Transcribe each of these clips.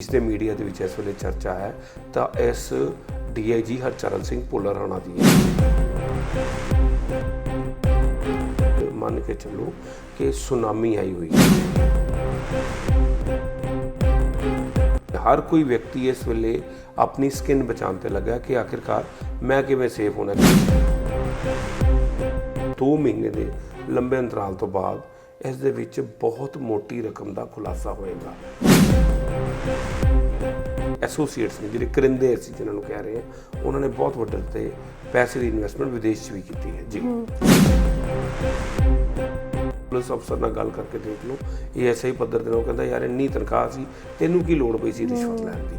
ਇਸ ਦੇ ਮੀਡੀਆ ਦੇ ਵਿੱਚ ਇਸ ਵੇਲੇ ਚਰਚਾ ਹੈ, ਤਾਂ ਇਸ ਡੀਆਈਜੀ ਹਰਚਰਨ ਸਿੰਘ ਭੁੱਲਰ ਹੋਣਾ ਦੀ ਹੈ। ਮੰਨ ਕੇ ਚੱਲੋ ਕਿ ਸੁਨਾਮੀ ਆਈ ਹੋਈ ਹੈ। ਹਰ ਕੋਈ ਵਿਅਕਤੀ ਇਸ ਵੇਲੇ ਆਪਣੀ ਸਕਿਨ ਬਚਾਉਣ ਤੇ ਲੱਗਾ ਕਿ ਆਖਿਰਕਾਰ ਮੈਂ ਕਿਵੇਂ ਸੇਫ ਹੋਣਾ 2 ਮਹੀਨੇ ਦੇ ਲੰਬੇ ਅੰਤਰਾਲ ਤੋਂ ਬਾਅਦ ਇਸ ਦੇ ਵਿੱਚ ਬਹੁਤ ਮੋਟੀ ਰਕਮ ਦਾ ਖੁਲਾਸਾ ਹੋਏਗਾ। ਐਸੋਸੀਏਟਸ ਨੇ, ਜਿਹੜੇ ਕਰਿੰਦੇ ਅਸੀਂ ਜਿਨ੍ਹਾਂ ਨੂੰ ਕਹਿ ਰਹੇ ਹਾਂ, ਉਹਨਾਂ ਨੇ ਬਹੁਤ ਵੱਡੇ ਤੇ ਪੈਸੇ ਦੀ ਇਨਵੈਸਟਮੈਂਟ ਵਿਦੇਸ਼ 'ਚ ਵੀ ਕੀਤੀ ਹੈ। ਜੀ। ਪੁਲਿਸ ਅਫਸਰ ਨਾਲ ਗੱਲ ਕਰਕੇ ਦੇਖ ਲਓ। ਇਹ ਐਸਆਈ ਪੱਧਰ ਦੇ ਨਾਲ ਕਹਿੰਦਾ, ਯਾਰ, ਇੰਨੀ ਤਨਖਾਹ ਸੀ, ਤੈਨੂੰ ਕੀ ਲੋੜ ਪਈ ਸੀ ਰਿਸ਼ਵਤ ਲੈਣ ਦੀ?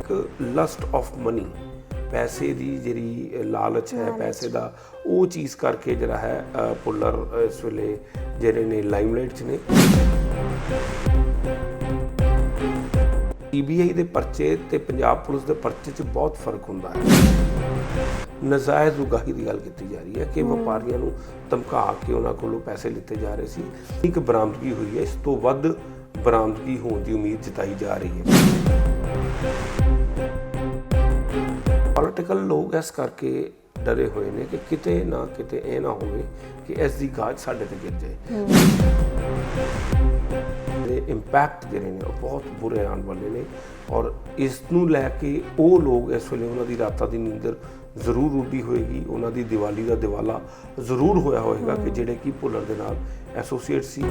ਇੱਕ ਲਸਟ ਆਫ ਮਨੀ ਪੈਸੇ ਦੀ ਜਿਹੜੀ ਲਾਲਚ ਹੈ ਪੈਸੇ ਦਾ ਉਹ ਚੀਜ਼ ਕਰਕੇ ਜਿਹੜਾ ਹੈ ਪੁੱਲਰ ਇਸ ਵੇਲੇ ਜਿਹੜੇ ਨੇ ਲਾਈਮਲਾਈਟ 'ਚ ਨੇ। ਸੀਬੀਆਈ ਦੇ ਪਰਚੇ ਤੇ ਪੰਜਾਬ ਪੁਲਿਸ ਦੇ ਪਰਚੇ 'ਚ ਬਹੁਤ ਫ਼ਰਕ ਹੁੰਦਾ ਹੈ। ਨਜਾਇਜ਼ ਉਗਾਹੀ ਦੀ ਗੱਲ ਕੀਤੀ ਜਾ ਰਹੀ ਹੈ ਕਿ ਵਪਾਰੀਆਂ ਨੂੰ ਧਮਕਾ ਕੇ ਉਹਨਾਂ ਕੋਲੋਂ ਪੈਸੇ ਲਿੱਤੇ ਜਾ ਰਹੇ ਸੀ। ਇੱਕ ਬਰਾਮਦਗੀ ਹੋਈ ਹੈ ਇਸ ਤੋਂ ਵੱਧ ਬਰਾਮਦਗੀ ਹੋਣ ਦੀ ਉਮੀਦ ਜਤਾਈ ਜਾ ਰਹੀ ਹੈ। ਪੋਲੀਟੀਕਲ ਲੋਕ ਇਸ ਕਰਕੇ ਡਰੇ ਹੋਏ ਨੇ ਕਿ ਕਿਤੇ ਨਾ ਕਿਤੇ ਇਹ ਨਾ ਹੋਵੇ ਕਿ ਇਸ ਦੀ ਗਾਜ ਸਾਡੇ ਤੇ ਗਿਰ ਜਾਏ। ਦੇ ਇੰਪੈਕਟ ਜਿਹੜੇ ਨੇ ਉਹ ਬਹੁਤ ਬੁਰੇ ਆਉਣ ਵਾਲੇ ਨੇ ਔਰ ਇਸ ਨੂੰ ਲੈ ਕੇ ਉਹ ਲੋਕ ਇਸ ਵੇਲੇ ਉਹਨਾਂ ਦੀ ਰਾਤਾਂ ਦੀ ਨੀਂਦਰ ਜ਼ਰੂਰ ਉੱਡੀ ਹੋਏਗੀ। ਉਹਨਾਂ ਦੀ ਦੀਵਾਲੀ ਦਾ ਦਿਵਾਲਾ ਜ਼ਰੂਰ ਹੋਇਆ ਹੋਏਗਾ ਕਿ ਜਿਹੜੇ ਕਿ ਭੁੱਲਰ ਦੇ ਨਾਲ ਐਸੋਸੀਏਟ ਸੀ।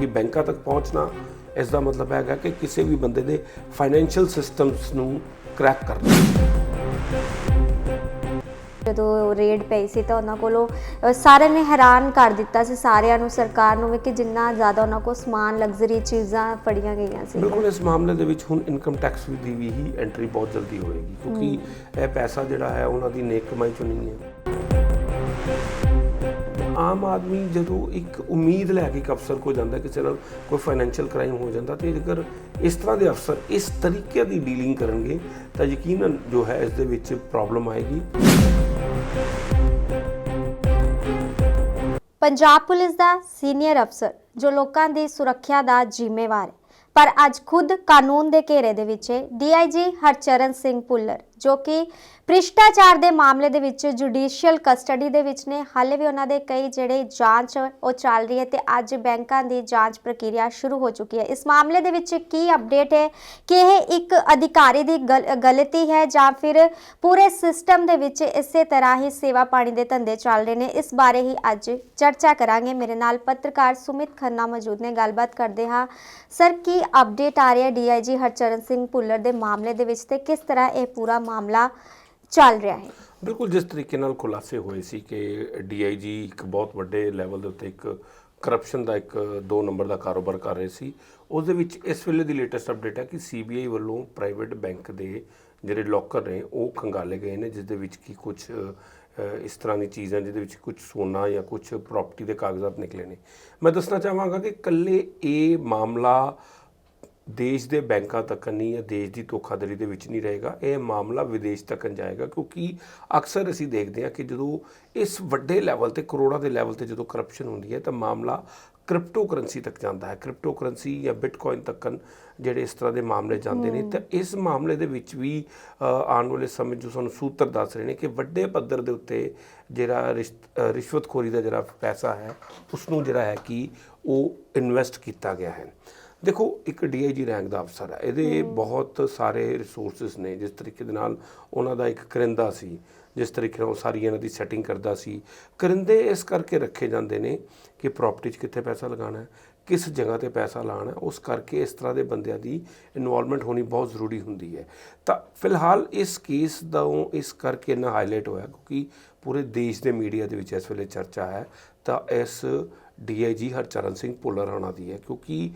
ਕਿ ਬੈਂਕਾਂ ਤੱਕ ਪਹੁੰਚਣਾ ਇਸ ਦਾ ਮਤਲਬ ਹੈਗਾ ਕਿ ਕਿਸੇ ਵੀ ਬੰਦੇ ਦੇ ਫਾਈਨੈਂਸ਼ੀਅਲ ਸਿਸਟਮਸ ਨੂੰ ਕ੍ਰੈਕ ਕਰਨਾ ਜਦੋਂ ਰੇਡ ਪਈ ਸੀ ਤਾਂ ਉਹਨਾਂ ਕੋਲੋਂ ਅ, ਸਾਰਿਆਂ ਨੇ ਹੈਰਾਨ ਕਰ ਦਿੱਤਾ ਸੀ ਸਾਰਿਆਂ ਨੂੰ ਸਰਕਾਰ ਨੂੰ ਵੀ ਕਿ ਜਿੰਨਾ ਜ਼ਿਆਦਾ ਉਹਨਾਂ ਕੋਲ ਸਮਾਨ ਲਗਜ਼ਰੀ ਚੀਜ਼ਾਂ ਫੜੀਆਂ ਗਈਆਂ ਸੀ। ਬਿਲਕੁਲ ਇਸ ਮਾਮਲੇ ਦੇ ਵਿੱਚ ਹੁਣ ਇਨਕਮ ਟੈਕਸ ਦੀ ਵੀ ਹੀ ਐਂਟਰੀ ਬਹੁਤ ਜਲਦੀ ਹੋਏਗੀ ਕਿਉਂਕਿ ਇਹ ਪੈਸਾ ਜਿਹੜਾ ਹੈ ਉਹਨਾਂ ਦੀ ਨੇਕ ਕਮਾਈ ਚੋਂ ਨਹੀਂ ਹੈ। ਆਮ ਆਦਮੀ ਜਦੋਂ ਇੱਕ ਉਮੀਦ ਲੈ ਕੇ ਇੱਕ ਅਫਸਰ ਕੋ ਜਾਂਦਾ, ਕਿਸੇ ਨਾਲ ਕੋਈ ਫਾਈਨੈਂਸ਼ੀਅਲ ਕ੍ਰਾਈਮ ਹੋ ਜਾਂਦਾ, ਤੇ ਅਗਰ ਇਸ ਤਰ੍ਹਾਂ ਦੇ ਅਫਸਰ ਇਸ ਤਰੀਕੇ ਦੀ ਡੀਲਿੰਗ ਕਰਨਗੇ, ਤਾਂ ਯਕੀਨਨ ਜੋ ਹੈ ਇਸ ਦੇ ਵਿੱਚ ਪ੍ਰੋਬਲਮ ਆਏਗੀ। ਪੰਜਾਬ ਪੁਲਿਸ ਦਾ ਸੀਨੀਅਰ ਅਫਸਰ, ਜੋ ਲੋਕਾਂ ਦੀ ਸੁਰੱਖਿਆ ਦਾ ਜ਼ਿੰਮੇਵਾਰ ਹੈ। ਪਰ ਅੱਜ ਖੁਦ ਕਾਨੂੰਨ ਦੇ ਘੇਰੇ ਦੇ ਵਿੱਚ ਹੈ, ਡੀਆਈਜੀ ਹਰਚਰਨ ਸਿੰਘ ਭੁੱਲਰ। ਜੋ ਕਿ ਭ੍ਰਿਸ਼ਟਾਚਾਰ ਦੇ ਮਾਮਲੇ ਦੇ ਵਿੱਚ ਜੁਡੀਸ਼ੀਅਲ ਕਸਟਡੀ ਦੇ ਵਿੱਚ ਨੇ। ਹਾਲੇ ਵੀ ਉਹਨਾਂ ਦੇ ਕਈ ਜਿਹੜੇ ਜਾਂਚ ਉਹ ਚੱਲ ਰਹੀ ਹੈ ਤੇ ਅੱਜ ਬੈਂਕਾਂ ਦੀ ਜਾਂਚ ਪ੍ਰਕਿਰਿਆ ਸ਼ੁਰੂ ਹੋ ਚੁੱਕੀ ਹੈ। ਇਸ ਮਾਮਲੇ ਦੇ ਵਿੱਚ ਕੀ ਅਪਡੇਟ ਹੈ? ਕਿ ਇਹ ਇੱਕ ਅਧਿਕਾਰੀ ਦੀ ਗਲ- ਗਲਤੀ ਹੈ ਜਾਂ ਫਿਰ ਪੂਰੇ ਸਿਸਟਮ ਦੇ ਵਿੱਚ ਇਸੇ ਤਰ੍ਹਾਂ ਹੀ ਸੇਵਾ ਪਾਣੀ ਦੇ ਧੰਦੇ ਚੱਲ ਰਹੇ ਨੇ? ਇਸ ਬਾਰੇ ਹੀ ਅੱਜ ਚਰਚਾ ਕਰਾਂਗੇ। ਮੇਰੇ ਨਾਲ ਪੱਤਰਕਾਰ ਸੁਮਿਤ ਖੰਨਾ ਮੌਜੂਦ ਨੇ। ਗੱਲਬਾਤ ਕਰਦੇ ਹਾਂ। ਸਰ, ਕੀ ਅਪਡੇਟ ਆ ਰਿਹਾ ਹੈ ਡੀਆਈਜੀ ਹਰਚਰਨ ਸਿੰਘ ਭੁੱਲਰ ਦੇ ਮਾਮਲੇ ਦੇ ਵਿੱਚ ਤੇ ਕਿਸ ਤਰ੍ਹਾਂ ਇਹ ਪੂਰਾ ਮਾਮਲਾ ਚੱਲ ਰਿਹਾ ਹੈ। ਬਿਲਕੁਲ, ਜਿਸ ਤਰੀਕੇ ਨਾਲ ਖੁਲਾਸੇ ਹੋਏ ਸੀ ਕਿ ਡੀਆਈਜੀ ਇੱਕ ਬਹੁਤ ਵੱਡੇ ਲੈਵਲ ਦੇ ਉੱਤੇ ਇੱਕ ਕਰਪਸ਼ਨ ਦਾ ਇੱਕ ਦੋ ਨੰਬਰ ਦਾ ਕਾਰੋਬਾਰ ਕਰ ਰਹੇ ਸੀ। ਉਸ ਦੇ ਵਿੱਚ ਇਸ ਵੇਲੇ ਦੀ ਲੇਟੈਸਟ ਅਪਡੇਟ ਹੈ ਕਿ ਸੀਬੀਆਈ ਵੱਲੋਂ ਪ੍ਰਾਈਵੇਟ ਬੈਂਕ ਦੇ ਜਿਹੜੇ ਲੋਕਰ ਨੇ, ਉਹ ਖੰਗਾਲੇ ਗਏ ਨੇ ਜਿਸ ਦੇ ਵਿੱਚ ਕੀ ਕੁਝ ਇਸ ਤਰ੍ਹਾਂ ਦੀ ਚੀਜ਼ਾਂ ਜਿਹਦੇ ਵਿੱਚ ਕੁਝ ਸੋਨਾ ਜਾਂ ਕੁਝ ਪ੍ਰਾਪਰਟੀ ਦੇ ਕਾਗਜ਼ਾਤ ਨਿਕਲੇ ਨੇ। ਮੈਂ ਦੱਸਣਾ ਚਾਹਾਂਗਾ ਕਿ ਕੱਲੇ ਇਹ ਮਾਮਲਾ ਦੇਸ਼ ਦੇ ਬੈਂਕਾਂ ਤੱਕ ਨਹੀਂ ਜਾਂ ਦੇਸ਼ ਦੀ ਧੋਖਾਧੜੀ ਦੇ ਵਿੱਚ ਨਹੀਂ ਰਹੇਗਾ। ਇਹ ਮਾਮਲਾ ਵਿਦੇਸ਼ ਤੱਕ ਜਾਏਗਾ ਕਿਉਂਕਿ ਅਕਸਰ ਅਸੀਂ ਦੇਖਦੇ ਹਾਂ ਕਿ ਜਦੋਂ ਇਸ ਵੱਡੇ ਲੈਵਲ ਤੇ ਕਰੋੜਾਂ ਦੇ ਲੈਵਲ ਤੇ ਜਦੋਂ ਕਰਪਸ਼ਨ ਹੁੰਦੀ ਹੈ ਤਾਂ ਮਾਮਲਾ ਕ੍ਰਿਪਟੋ ਕਰੰਸੀ ਤੱਕ ਜਾਂਦਾ ਹੈ। ਕ੍ਰਿਪਟੋ ਕਰੰਸੀ ਜਾਂ ਬਿਟਕੋਇਨ ਤੱਕਨ ਜਿਹੜੇ ਇਸ ਤਰ੍ਹਾਂ ਦੇ ਮਾਮਲੇ ਜਾਂਦੇ ਨੇ ਤਾਂ ਇਸ ਮਾਮਲੇ ਦੇ ਵਿੱਚ ਵੀ ਆਉਣ ਵਾਲੇ ਸਮੇਂ ਜੋ ਸਾਨੂੰ ਸੂਤਰ ਦੱਸ ਰਹੇ ਨੇ ਕਿ ਵੱਡੇ ਪੱਧਰ ਦੇ ਉੱਤੇ ਜਿਹੜਾ ਰਿਸ਼ਵਤਖੋਰੀ ਦਾ ਜਿਹੜਾ ਪੈਸਾ ਹੈ ਉਸ ਨੂੰ ਜਿਹੜਾ ਹੈ ਕਿ ਉਹ ਇਨਵੈਸਟ ਕੀਤਾ ਗਿਆ ਹੈ। ਦੇਖੋ ਇੱਕ ਡੀਆਈਜੀ ਰੈਂਕ ਦਾ ਅਫਸਰ ਹੈ। ਇਹਦੇ ਬਹੁਤ ਸਾਰੇ ਰਿਸੋਰਸਸ ਨੇ। ਜਿਸ ਤਰੀਕੇ ਦੇ ਨਾਲ ਉਹਨਾਂ ਦਾ ਇੱਕ ਕਰਿੰਦਾ ਸੀ ਜਿਸ ਤਰੀਕੇ ਨਾਲ ਉਹ ਸਾਰੀ ਇਹਨਾਂ ਦੀ ਸੈਟਿੰਗ ਕਰਦਾ ਸੀ। ਕਰਿੰਦੇ ਇਸ ਕਰਕੇ ਰੱਖੇ ਜਾਂਦੇ ਨੇ ਕਿ ਪ੍ਰਾਪਰਟੀ 'ਚ ਕਿੱਥੇ ਪੈਸਾ ਲਗਾਉਣਾ ਹੈ ਕਿਸ ਜਗ੍ਹਾ ਤੇ ਪੈਸਾ ਲਾਉਣਾ ਹੈ ਉਸ ਕਰਕੇ ਇਸ ਤਰ੍ਹਾਂ ਦੇ ਬੰਦਿਆਂ ਦੀ ਇਨਵੋਲਵਮੈਂਟ ਹੋਣੀ ਬਹੁਤ ਜ਼ਰੂਰੀ ਹੁੰਦੀ ਹੈ। ਤਾਂ ਫਿਲਹਾਲ ਇਸ ਕੇਸ ਦਾ ਉਹ ਇਸ ਕਰਕੇ ਇੰਨਾ ਹਾਈਲਾਈਟ ਹੋਇਆ ਕਿਉਂਕਿ ਪੂਰੇ ਦੇਸ਼ ਦੇ ਮੀਡੀਆ ਦੇ ਵਿੱਚ ਇਸ ਵੇਲੇ ਚਰਚਾ ਹੈ। ਤਾਂ ਇਸ ਡੀਆਈਜੀ ਹਰਚਰਨ ਸਿੰਘ ਭੁੱਲਰ ਹੋਣਾ ਦੀ ਹੈ ਕਿਉਂਕਿ